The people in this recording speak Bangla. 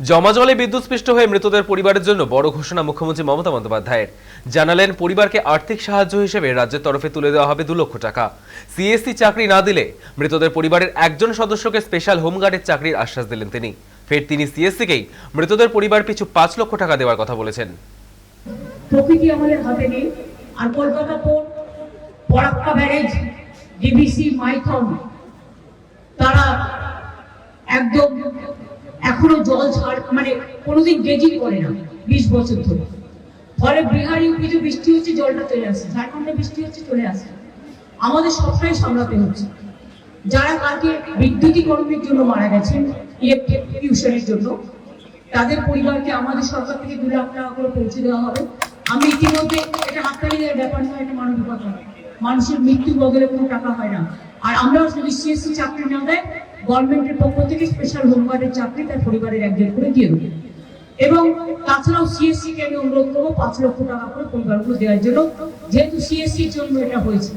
জমাজলে বিদ্যুৎস্পৃষ্ট হয়ে মৃতদের পরিবারের জন্য বড় ঘোষণা মুখ্যমন্ত্রী মমতা বন্দ্যোপাধ্যায়ের। জানালেন, পরিবারকে আর্থিক সাহায্য হিসেবে রাজ্যের তরফে তুলে দেওয়া হবে দু লক্ষ টাকা। সিএসসি চাকরি না দিলে মৃতদের পরিবারের একজন সদস্যকে স্পেশাল হোমগার্ডের চাকরির আশ্বাস দিলেন তিনি। ফের তিনি সিএসসিকেই মৃতদের পরিবার পিছু পাঁচ লক্ষ টাকা দেওয়ার কথা বলেছেন। প্রকৃতি আমাদের হাতে নেই। আর Kolkata port, Farakka barrage, DVC, Maithon, তারা একদম এখনও জল ছাড় মানে কোনোদিন গেজিং করে না, বিশ বছর ধরে। ফলে বিহার ইউপিতে বৃষ্টি হচ্ছে, জলটা চলে আসছে, ঝাড়খণ্ডে বৃষ্টি হচ্ছে, চলে আসছে। আমাদের সবটাই সামলাতে হচ্ছে। যারা কালকে বিদ্যুতীকরণের জন্য মারা গেছেন ইলেকট্রিবিউশনের জন্য, তাদের পরিবারকে, আমাদের সরকার থেকে দু লাখ টাকা করে পৌঁছে দেওয়া হবে। আমি ইতিমধ্যে এটা হাততালিদের ব্যাপার নয়, এটা মানবিকতা মানুষের মৃত্যু বদলে কোনো টাকা হয় না। আর আমরাও যদি সিএসসি চাকরি না দেয় গভর্নমেন্টের পক্ষ থেকে স্পেশাল হোমগার্ডের চাকরি তার পরিবারের একজন করে দিয়ে দেবে। এবং তাছাড়াও সিএসসি কে আমি অনুরোধ করব, পাঁচ লক্ষ টাকা করে পরিবারগুলো দেওয়ার জন্য। যেহেতু সিএসসির জন্য এটা হয়েছে